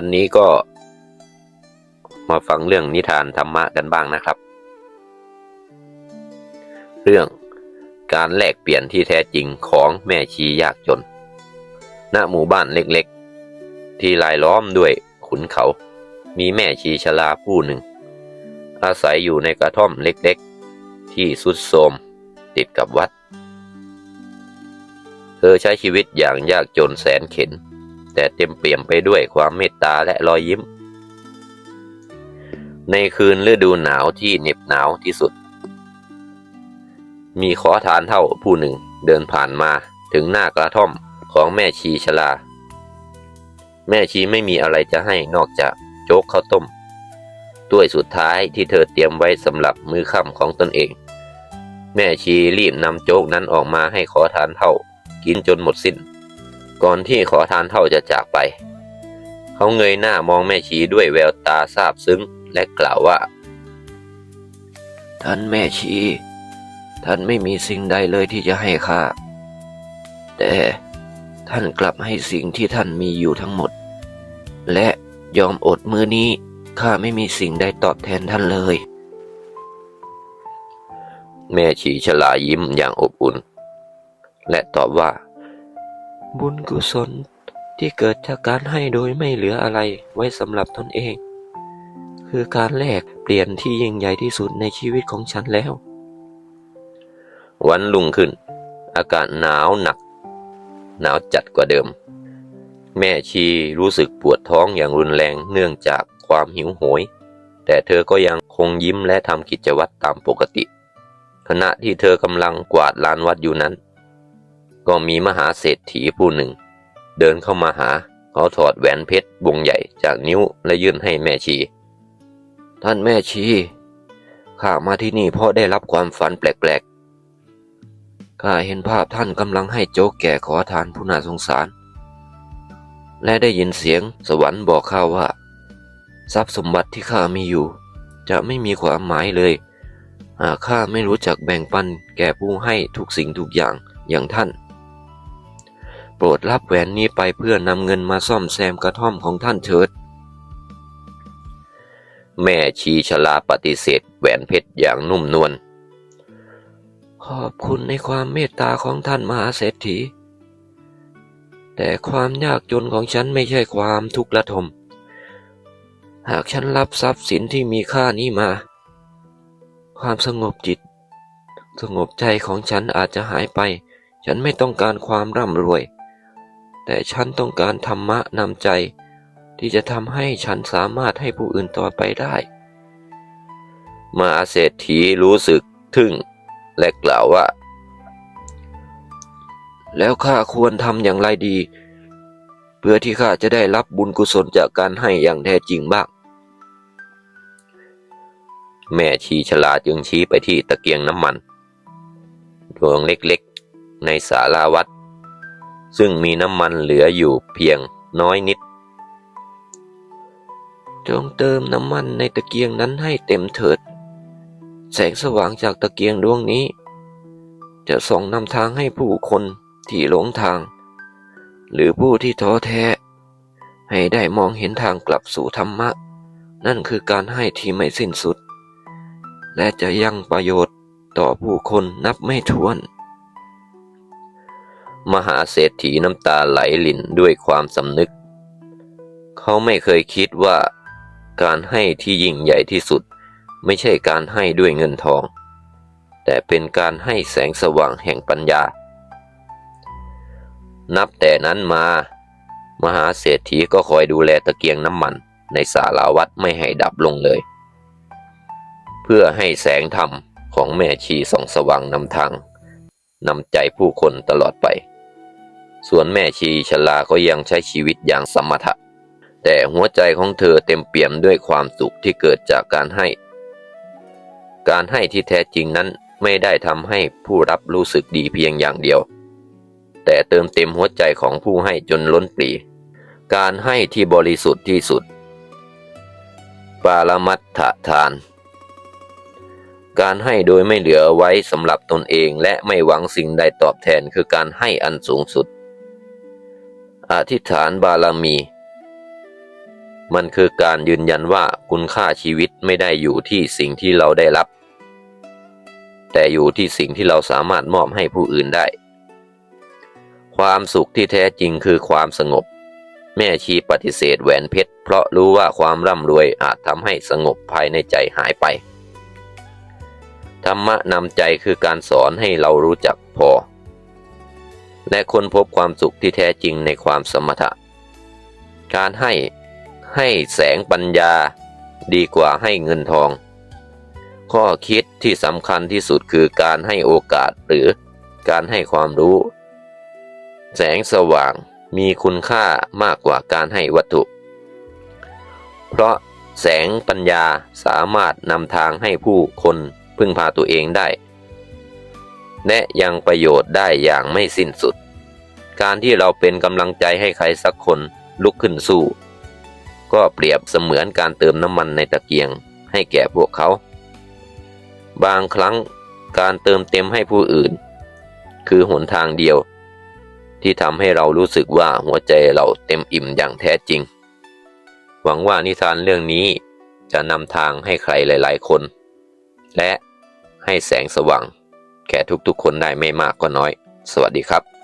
วันนี้ก็มาฟังเรื่องนิทานธรรมะกันบ้างนะครับ เรื่องการแลกเปลี่ยนที่แท้จริงของแม่ชียากจน ณ หมู่บ้านเล็กๆ ที่รายล้อมด้วยขุนเขา มีแม่ชีชราผู้หนึ่ง อาศัยอยู่ในกระท่อมเล็กๆ ที่สุดโทมติดกับวัด เธอใช้ชีวิตอย่างยากจนแสนเข็ญ แต่เต็มเปี่ยมไปด้วยความเมตตาและรอยยิ้ม ในคืนฤดูหนาวที่เหน็บหนาวที่สุด มีขอทานเท่าผู้หนึ่งเดินผ่านมาถึงหน้ากระท่อมของแม่ชีชลา แม่ชีไม่มีอะไรจะให้นอกจากโจ๊กข้าวต้มถ้วยสุดท้ายที่เธอเตรียมไว้สำหรับมื้อค่ำของตนเอง แม่ชีรีบนำโจ๊กนั้นออกมาให้ขอทานเท่ากินจนหมดสิ้น ก่อนที่ขอทานเท่าจะจากไป เขาเงยหน้ามองแม่ชีด้วยแววตาซาบซึ้งและกล่าวว่า ท่านแม่ชี ท่านไม่มีสิ่งใดเลยที่จะให้ข้า แต่ท่านกลับให้สิ่งที่ท่านมีอยู่ทั้งหมด และยอมอดมือนี้ข้าไม่มีสิ่งใดตอบแทนท่านเลย แม่ชีฉลายิ้มอย่างอบอุ่น และตอบว่า บุญกุศลที่เกิดจากการให้โดยไม่เหลืออะไรไว้สำหรับตนเอง คือการแลกเปลี่ยนที่ยิ่งใหญ่ที่สุดในชีวิตของฉันแล้ว วันรุ่งขึ้น อากาศหนาวหนัก หนาวจัดกว่าเดิม แม่ชีรู้สึกปวดท้องอย่างรุนแรงเนื่องจากความหิวโหย แต่เธอก็ยังคงยิ้มและทำกิจวัตรตามปกติ ขณะที่เธอกำลังกวาดลานวัดอยู่นั้น ก็มีมหาเศรษฐีผู้หนึ่ง เดินเข้ามาหาเขาถอดแหวนเพชรวงใหญ่จากนิ้วและยื่นให้แม่ชี ท่านแม่ชีข้ามาที่นี่เพราะได้รับความฝันแปลกๆข้าเห็นภาพท่านกำลังให้โจ๊กแก่ขอทานผู้น่าสงสาร และได้ยินเสียงสวรรค์บอกข้าว่า ทรัพย์สมบัติที่ข้ามีอยู่ จะไม่มีความหมายเลยหากข้าไม่รู้จักแบ่งปันแก่ผู้ให้ทุกสิ่งทุกอย่างอย่างท่าน โปรดรับแหวนนี้ไปเพื่อนำเงินมาซ่อมแซมกระท่อมของท่านเถิด แม่ชีชลาปฏิเสธแหวนเพชรอย่างนุ่มนวล ขอบคุณในความเมตตาของท่านมหาเศรษฐี แต่ความยากจนของฉันไม่ใช่ความทุกข์ระทม หากฉันรับทรัพย์สินที่มีค่านี้มา ความสงบจิต สงบใจของฉันอาจจะหายไป ฉันไม่ต้องการความร่ำรวย แต่ฉันต้องการธรรมะนำใจ ที่จะทำให้ฉันสามารถให้ผู้อื่นต่อไปได้ มาเศรษฐีรู้สึกทึ่ง และกล่าวว่า แล้วข้าควรทำอย่างไรดี เพื่อที่ข้าจะได้รับบุญกุศลจากการให้อย่างแท้จริงบ้าง แม่ชีฉลาดจึงชี้ไปที่ตะเกียงน้ำมัน ดวงเล็กๆ ในศาลาวัด ซึ่งมีน้ำมันเหลืออยู่เพียงน้อยนิด จงเติมน้ำมันในตะเกียงนั้นให้เต็มเถิด แสงสว่างจากตะเกียงดวงนี้ จะส่องนำทางให้ผู้คนที่หลงทาง หรือผู้ที่ท้อแท้ ให้ได้มองเห็นทางกลับสู่ธรรมะ นั่นคือการให้ที่ไม่สิ้นสุด และจะยังประโยชน์ต่อผู้คนนับไม่ถ้วน มหาเศรษฐีน้ำตาไหลหลินด้วยความสำนึก เขาไม่เคยคิดว่า การให้ที่ยิ่งใหญ่ที่สุด ไม่ใช่การให้ด้วยเงินทอง แต่เป็นการให้แสงสว่างแห่งปัญญา นับแต่นั้นมา มหาเศรษฐีก็คอยดูแลตะเกียงน้ำมันในศาลาวัดไม่ให้ดับลงเลย เพื่อให้แสงธรรมของแม่ชีส่องสว่างนำทางนำใจผู้คนตลอดไป ส่วนแม่ชีชลาก็ยังใช้ชีวิตอย่างสมถะ แต่หัวใจของเธอเต็มเปี่ยมด้วยความสุขที่เกิดจากการให้ การให้ที่แท้จริงนั้นไม่ได้ทำให้ผู้รับรู้สึกดีเพียงอย่างเดียว แต่เติมเต็มหัวใจของผู้ให้จนล้นปรี การให้ที่บริสุทธิ์ที่สุด ปาลมัตถทาน การให้โดยไม่เหลือไว้สำหรับตนเองและไม่หวังสิ่งใดตอบแทนคือการให้อันสูงสุด อธิษฐานบารมี มันคือการยืนยันว่าคุณค่าชีวิตไม่ได้อยู่ที่สิ่งที่เราได้รับ แต่อยู่ที่สิ่งที่เราสามารถมอบให้ผู้อื่นได้ ความสุขที่แท้จริงคือความสงบ แม่ชีปฏิเสธแหวนเพชร เพราะรู้ว่าความร่ำรวยอาจทำให้สงบภายในใจหายไป ธรรมะนำใจคือการสอนให้เรารู้จักพอ และค้นพบความสุขที่แท้จริงในความสมถะ การให้ให้แสงปัญญาดีกว่าให้เงินทอง ข้อคิดที่สำคัญที่สุดคือการให้โอกาสหรือการให้ความรู้ แสงสว่างมีคุณค่ามากกว่าการให้วัตถุ เพราะแสงปัญญาสามารถนำทางให้ผู้คนพึ่งพาตัวเองได้ และยังประโยชน์ได้อย่างไม่สิ้นสุด การที่เราเป็นกำลังใจให้ใครสักคนลุกขึ้นสู้ ก็เปรียบเสมือนการเติมน้ำมันในตะเกียงให้แก่พวกเขา บางครั้งการเติมเต็มให้ผู้อื่น คือหนทางเดียว ที่ทำให้เรารู้สึกว่าหัวใจเราเต็มอิ่มอย่างแท้จริง หวังว่านิทานเรื่องนี้จะนำทางให้ใครหลาย ๆ คน และให้แสงสว่าง แก่ทุกๆ คนได้ไม่มากก็น้อย สวัสดีครับ